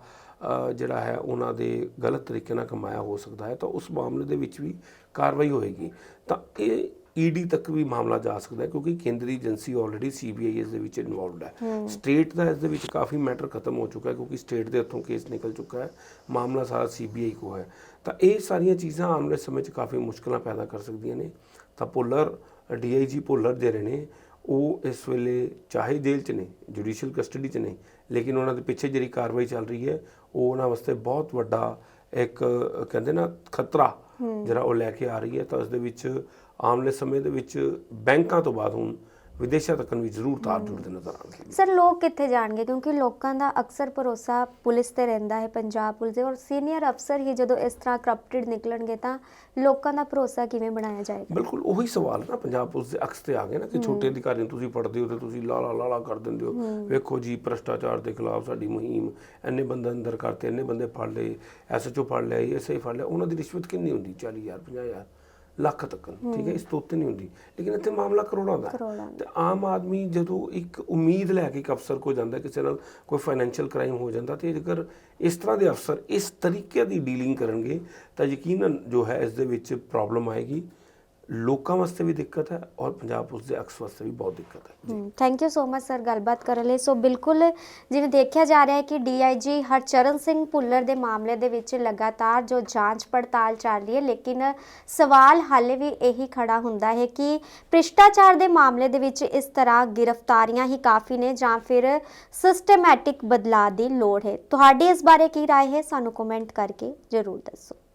ਜਿਹੜਾ ਹੈ ਉਹਨਾਂ ਦੇ ਗਲਤ ਤਰੀਕੇ ਨਾਲ ਕਮਾਇਆ ਹੋ ਸਕਦਾ ਹੈ ਤਾਂ ਉਸ ਮਾਮਲੇ ਦੇ ਵਿੱਚ ਵੀ ਕਾਰਵਾਈ ਹੋਏਗੀ। ਤਾਂ ਇਹ ਈਡੀ ਤੱਕ ਵੀ ਮਾਮਲਾ ਜਾ ਸਕਦਾ ਹੈ ਕਿਉਂਕਿ ਕੇਂਦਰੀ ਏਜੰਸੀ ਆਲਰੇਡੀ ਸੀਬੀਆਈ ਇਸ ਦੇ ਵਿੱਚ ਇਨਵੋਲਵਡ ਹੈ। ਸਟੇਟ ਦਾ ਇਸ ਦੇ ਵਿੱਚ ਕਾਫੀ ਮੈਟਰ ਖਤਮ ਹੋ ਚੁੱਕਾ ਹੈ ਕਿਉਂਕਿ ਸਟੇਟ ਦੇ ਹੱਥੋਂ ਕੇਸ ਨਿਕਲ ਚੁੱਕਾ ਹੈ ਮਾਮਲਾ ਸਾਰਾ ਸੀਬੀਆਈ ਕੋ ਹੈ। ਤਾਂ ਇਹ ਸਾਰੀਆਂ ਚੀਜ਼ਾਂ ਆਉਣ ਵਾਲੇ ਸਮੇਂ 'ਚ ਕਾਫੀ ਮੁਸ਼ਕਲਾਂ ਪੈਦਾ ਕਰ ਸਕਦੀਆਂ ਨੇ। ਤਾਂ ਭੁੱਲਰ ਡੀਆਈਜੀ ਭੁੱਲਰ ਜਿਹੜੇ ਨੇ ਉਹ ਇਸ ਵੇਲੇ ਚਾਹੇ ਜੇਲ੍ਹ 'ਚ ਨੇ ਜੁਡੀਸ਼ੀਅਲ ਕਸਟਡੀ 'ਚ ਨੇ ਲੇਕਿਨ ਉਹਨਾਂ ਦੇ ਪਿੱਛੇ ਜਿਹੜੀ ਕਾਰਵਾਈ ਚੱਲ ਰਹੀ ਹੈ ਉਹ ਉਹਨਾਂ ਵਾਸਤੇ ਬਹੁਤ ਵੱਡਾ ਇੱਕ ਕਹਿੰਦੇ ਨਾ ਖਤਰਾ ਜਿਹੜਾ ਉਹ ਲੈ ਕੇ ਆ ਰਹੀ ਹੈ। ਤਾਂ ਉਸ ਦੇ ਵਿੱਚ ਵਾਲੇ ਸਮੇਂ ਦੇ ਵਿੱਚ ਬੈਂਕਾਂ ਤੋਂ ਬਾਅਦ ਹੁਣ ਵਿਦੇਸ਼ਾਂ ਤੱਕ ਵੀ ਜ਼ਰੂਰ ਤਾਰ ਜੁੜਦੇ ਨਜ਼ਰ ਆਉਣਗੇ। ਸਰ ਲੋਕ ਕਿੱਥੇ ਜਾਣਗੇ? ਕਿਉਂਕਿ ਲੋਕਾਂ ਦਾ ਅਕਸਰ ਭਰੋਸਾ ਪੁਲਿਸ ਤੇ ਰਹਿੰਦਾ ਹੈ ਪੰਜਾਬ ਪੁਲਿਸ ਦੇ ਔਰ ਸੀਨੀਅਰ ਅਫਸਰ ਹੀ ਜਦੋਂ ਇਸ ਤਰ੍ਹਾਂ ਕਰਪਟਡ ਨਿਕਲਣਗੇ ਤਾਂ ਲੋਕਾਂ ਦਾ ਭਰੋਸਾ ਕਿਵੇਂ ਬਣਾਇਆ ਜਾਏਗਾ? ਬਿਲਕੁਲ ਉਹੀ ਸਵਾਲ ਹੈ ਨਾ ਪੰਜਾਬ ਪੁਲਿਸ ਦੇ ਅਕਸ ਤੇ ਆ ਗਏ ਨਾ ਕਿ ਛੋਟੇ ਅਧਿਕਾਰੀ ਨੂੰ ਤੁਸੀਂ ਫੜਦੇ ਹੋ ਤੇ ਤੁਸੀਂ ਲਾਲਾ ਲਾਲਾ ਕਰ ਦਿੰਦੇ ਹੋ। ਵੇਖੋ ਜੀ ਭ੍ਰਸ਼ਟਾਚਾਰ ਦੇ ਖਿਲਾਫ ਸਾਡੀ ਮੁਹਿੰਮ ਇੰਨੇ ਬੰਦੇ ਅੰਦਰ ਕਰਤੇ ਇੰਨੇ ਬੰਦੇ ਫੜ ਲਏ ਐਸਐਚਓ ਫੜ ਲਿਆ ਐਸਆਈ ਫੜ ਲਿਆ ਉਹਨਾਂ ਦੀ ਰਿਸ਼ਵਤ ਕਿੰਨੀ ਹੁੰਦੀ? 40000 50000 ਲੱਖ ਤੱਕ ਠੀਕ ਹੈ ਇਸ ਤੋਂ ਉੱਤੇ ਨਹੀਂ ਹੁੰਦੀ। ਲੇਕਿਨ ਇੱਥੇ ਮਾਮਲਾ ਕਰੋੜਾਂ ਦਾ। ਕਰੋੜਾਂ ਤੇ ਆਮ ਆਦਮੀ ਜਦੋਂ ਇੱਕ ਉਮੀਦ ਲੈ ਕੇ ਇੱਕ ਅਫਸਰ ਕੋ ਜਾਂਦਾ ਕਿਸੇ ਨਾਲ ਕੋਈ ਫਾਈਨੈਂਸ਼ੀਅਲ ਕ੍ਰਾਈਮ ਹੋ ਜਾਂਦਾ ਤੇ ਜੇਕਰ ਇਸ ਤਰ੍ਹਾਂ ਦੇ ਅਫਸਰ ਇਸ ਤਰੀਕੇ ਦੀ ਡੀਲਿੰਗ ਕਰਨਗੇ ਤਾਂ ਯਕੀਨਨ ਜੋ ਹੈ ਇਸ ਦੇ ਵਿੱਚ ਪ੍ਰੋਬਲਮ ਆਏਗੀ। ਲੋਕਾਂ ਵਾਸਤੇ ਵੀ ਦਿੱਕਤ ਹੈ ਔਰ ਪੰਜਾਬ ਪੁਲਿਸ ਦੇ ਅਕਸ ਵਾਸਤੇ ਵੀ ਬਹੁਤ ਦਿੱਕਤ ਹੈ thank you so much sir ਗੱਲਬਾਤ ਕਰਨ ਲਈ ਸੋ ਬਿਲਕੁਲ ਜਿਵੇਂ ਦੇਖਿਆ ਜਾ ਰਿਹਾ ਹੈ ਕਿ ਡੀਆਈਜੀ ਹਰਚਰਨ ਸਿੰਘ ਭੁੱਲਰ ਦੇ ਮਾਮਲੇ ਦੇ ਵਿੱਚ ਲਗਾਤਾਰ ਜੋ ਜਾਂਚ ਪੜਤਾਲ ਚੱਲ ਰਹੀ ਹੈ ਲੇਕਿਨ ਸਵਾਲ ਹਾਲੇ ਵੀ ਇਹੀ ਖੜਾ ਹੁੰਦਾ ਹੈ ਕਿ ਭ੍ਰਿਸ਼ਟਾਚਾਰ ਦੇ ਮਾਮਲੇ ਦੇ ਵਿੱਚ ਇਸ ਤਰ੍ਹਾਂ ਗ੍ਰਿਫਤਾਰੀਆਂ ਹੀ ਕਾਫੀ ਨੇ ਜਾਂ ਫਿਰ ਸਿਸਟਮੈਟਿਕ ਬਦਲਾਅ ਦੀ ਲੋੜ ਹੈ ਤੁਹਾਡੀ ਇਸ ਬਾਰੇ ਕੀ رائے ਹੈ ਸਾਨੂੰ ਕਮੈਂਟ ਕਰਕੇ ਜ਼ਰੂਰ ਦੱਸੋ